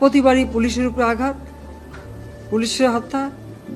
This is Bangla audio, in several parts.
প্রতিবারই পুলিশের উপরে আঘাত পুলিশের হত্যা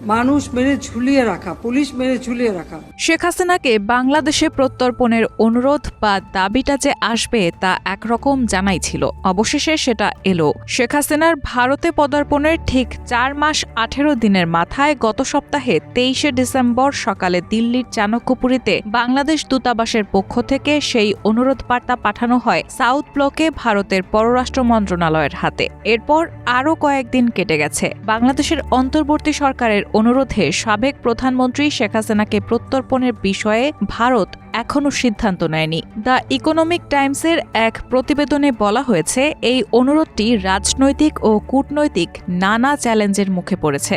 মানুষ মেরে ঝুলিয়ে রাখা, পুলিশ মেরে ঝুলিয়ে রাখা। শেখ হাসিনাকে বাংলাদেশে প্রত্যর্পণের অনুরোধ বা দাবিটা যে আসবে তা একরকম জানাই ছিল। অবশেষে সেটা এলো। শেখ হাসিনার ভারতে পদার্পণের ঠিক চার মাস আঠেরো দিনের মাথায় গত সপ্তাহে তেইশে ডিসেম্বর সকালে দিল্লির চাণক্যপুরীতে বাংলাদেশ দূতাবাসের পক্ষ থেকে সেই অনুরোধ বার্তা পাঠানো হয় সাউথ ব্লকে ভারতের পররাষ্ট্র মন্ত্রণালয়ের হাতে। এরপর আরও কয়েকদিন কেটে গেছে। বাংলাদেশের অন্তর্বর্তী সরকারের অনুরোধে সাবেক প্রধানমন্ত্রী শেখ হাসিনাকে প্রত্যর্পণের বিষয়ে ভারত এখনও সিদ্ধান্ত নেয়নি। দ্য ইকোনমিক টাইমসের এক প্রতিবেদনে বলা হয়েছে, এই অনুরোধটি রাজনৈতিক ও কূটনৈতিক নানা চ্যালেঞ্জের মুখে পড়েছে।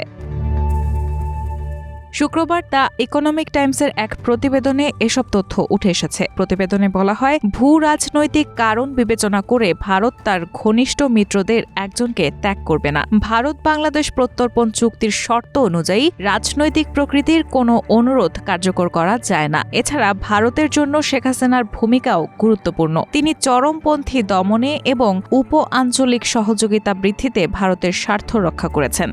শুক্রবার দ্য ইকোনমিক টাইমসের এক প্রতিবেদনে এসব তথ্য উঠে এসেছে। প্রতিবেদনে বলা হয়, ভূ রাজনৈতিক কারণ বিবেচনা করে ভারত তার ঘনিষ্ঠ মিত্রদের একজনকে ত্যাগ করবে না। ভারত বাংলাদেশ প্রত্যর্পণ চুক্তির শর্ত অনুযায়ী রাজনৈতিক প্রকৃতির কোনো অনুরোধ কার্যকর করা যায় না। এছাড়া ভারতের জন্য শেখ হাসিনার ভূমিকাও গুরুত্বপূর্ণ। তিনি চরমপন্থী দমনে এবং উপ আঞ্চলিক সহযোগিতা বৃদ্ধিতে ভারতের স্বার্থ রক্ষা করেছেন।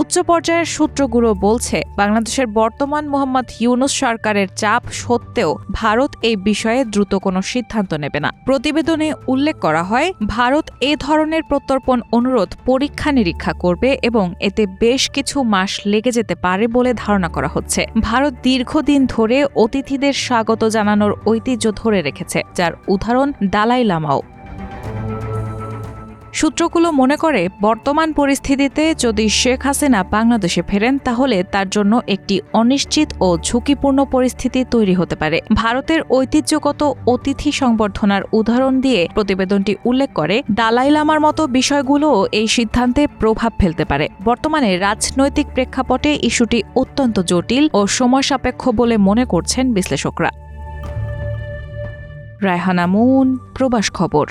উচ্চ পর্যায়ের সূত্রগুলো বলছে, বাংলাদেশের বর্তমান মোহাম্মদ ইউনুস সরকারের চাপ সত্ত্বেও ভারত এই বিষয়ে দ্রুত কোনো সিদ্ধান্ত নেবে না। প্রতিবেদনে উল্লেখ করা হয়, ভারত এ ধরনের প্রত্যর্পণ অনুরোধ পরীক্ষা নিরীক্ষা করবে এবং এতে বেশ কিছু মাস লেগে যেতে পারে বলে ধারণা করা হচ্ছে। ভারত দীর্ঘদিন ধরে অতিথিদের স্বাগত জানানোর ঐতিহ্য ধরে রেখেছে, যার উদাহরণ দালাই লামাও। সূত্রগুলো মনে করে, বর্তমান পরিস্থিতিতে যদি শেখ হাসিনা বাংলাদেশে ফেরেন, তাহলে তার জন্য একটি অনিশ্চিত ও ঝুঁকিপূর্ণ পরিস্থিতি তৈরি হতে পারে। ভারতের ঐতিহ্যগত অতিথি সংবর্ধনার উদাহরণ দিয়ে প্রতিবেদনটি উল্লেখ করে, দালাই লামার মতো বিষয়গুলো এই সিদ্ধান্তে প্রভাব ফেলতে পারে। বর্তমানে রাজনৈতিক প্রেক্ষাপটে ইস্যুটি অত্যন্ত জটিল ও সময় সাপেক্ষ বলে মনে করছেন বিশ্লেষকরা। রায়হানা মুন, প্রবাস খবর।